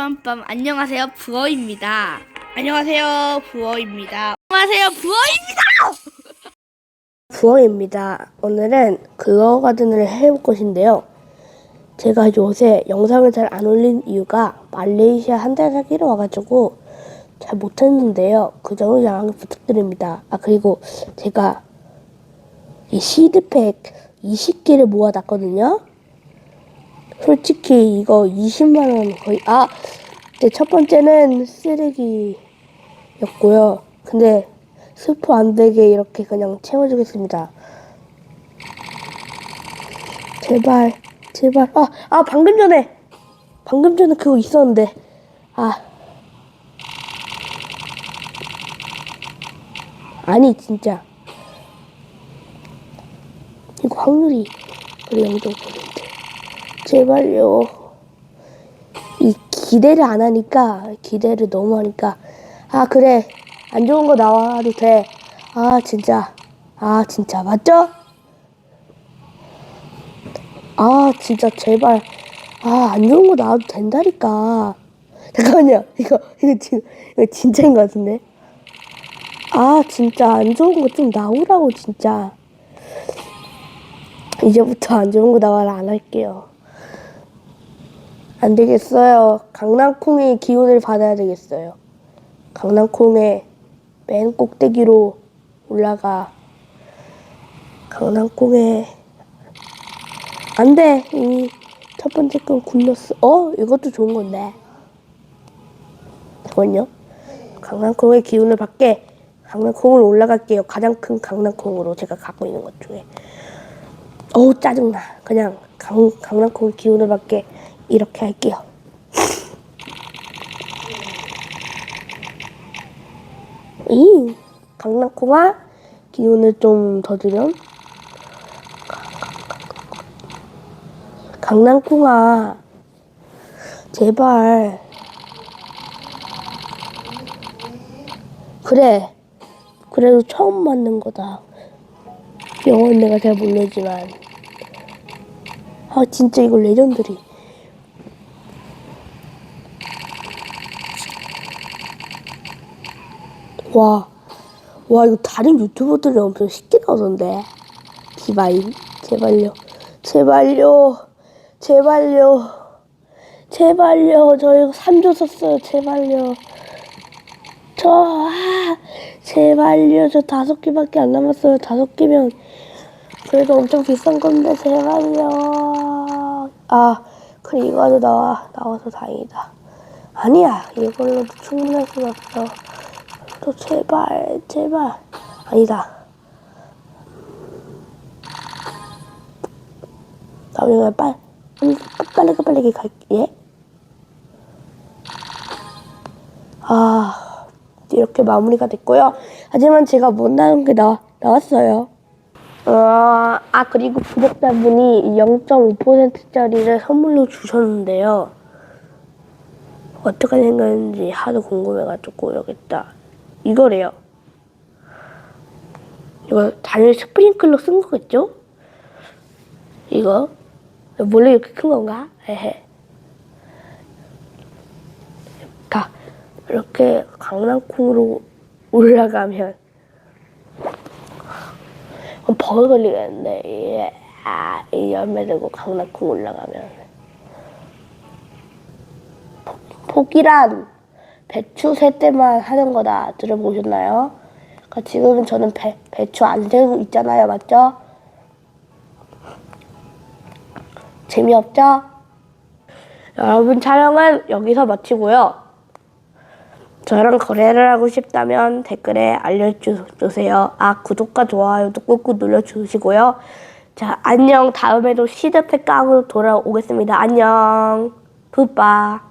빰빰 안녕하세요 부어입니다. 안녕하세요 부어입니다. 안녕하세요 부어입니다. 부엉입니다. 오늘은 그거 가든을 해볼 것인데요. 제가 요새 영상을 잘 안 올린 이유가 말레이시아 한 달 살기로 와가지고 잘 못했는데요. 그 점을 양해 부탁드립니다. 아 그리고 제가 이 시드팩 20개를 모아놨거든요. 솔직히 이거 20만 원 거의 아, 이제 첫 번째는 쓰레기였고요. 근데 스포 안 되게 이렇게 그냥 채워주겠습니다. 제발, 제발. 아, 아 방금 전에, 방금 전에 그거 있었는데, 아. 아니 진짜. 이거 확률이 우리 0.5%. 제발요. 이 기대를 안 하니까 기대를 너무 하니까 아 그래 안 좋은 거 나와도 돼. 아 진짜 아 진짜 맞죠? 아 진짜 제발 아 안 좋은 거 나와도 된다니까. 잠깐만요 이거 이거 진 이거 진짜인 것 같은데. 아 진짜 안 좋은 거 좀 나오라고 진짜. 이제부터 안 좋은 거 나와라 안 할게요. 안 되겠어요. 강낭콩의 기운을 받아야 되겠어요. 강낭콩의 맨 꼭대기로 올라가. 강낭콩의 안 돼. 이미 첫 번째 건 굴렸어. 어? 이것도 좋은 건데. 잠깐만요. 강낭콩의 기운을 받게 강낭콩으로 올라갈게요. 가장 큰 강낭콩으로 제가 갖고 있는 것 중에. 어우 짜증나. 그냥 강, 강낭콩 기운을 받게 이렇게 할게요. 이 강낭콩아 기운을 좀 더 주렴. 강낭콩아 제발. 그래. 그래도 처음 만든 거다. 영어는 내가 잘 모르지만. 아 진짜 이거 레전드리 와, 와 이거 다른 유튜버들이 엄청 쉽게 나오던데. 디바인 제발요 제발요 제발요 제발요. 저 이거 3조 썼어요 제발요. 저 아, 제발요. 저 다섯 개밖에 안 남았어요 다섯 개면. 그래도 엄청 비싼 건데 제발요. 아 그래 이거라도 나와 나와서 다행이다. 아니야 이걸로도 충분할 수가 없어 또 제발 제발. 아니다. 나 오늘 빨리 빨리 빨리 갈게 아 이렇게 마무리가 됐고요. 하지만 제가 못 나온 게 나, 나왔어요. 어, 아 그리고 구독자분이 0.5%짜리를 선물로 주셨는데요. 어떻게 생겼는지 하도 궁금해가지고 여기다 이거래요. 이거 단일 스프링클러 쓴 거겠죠? 이거 몰래 이렇게 큰 건가? 에헤. 가 이렇게 강낭콩으로 올라가면 버그 걸리겠는데 예. 아, 이 열매 들고 강낭콩 올라가면 포기란 배추 셀 때만 하는 거다 들어보셨나요? 그러니까 지금은 저는 배, 배추 안 세고 있잖아요 맞죠? 재미없죠? 여러분 촬영은 여기서 마치고요. 저랑 거래를 하고 싶다면 댓글에 알려주세요. 아 구독과 좋아요도 꾹꾹 눌러주시고요. 자 안녕. 다음에도 시드팩 깡으로 돌아오겠습니다. 안녕. 굿바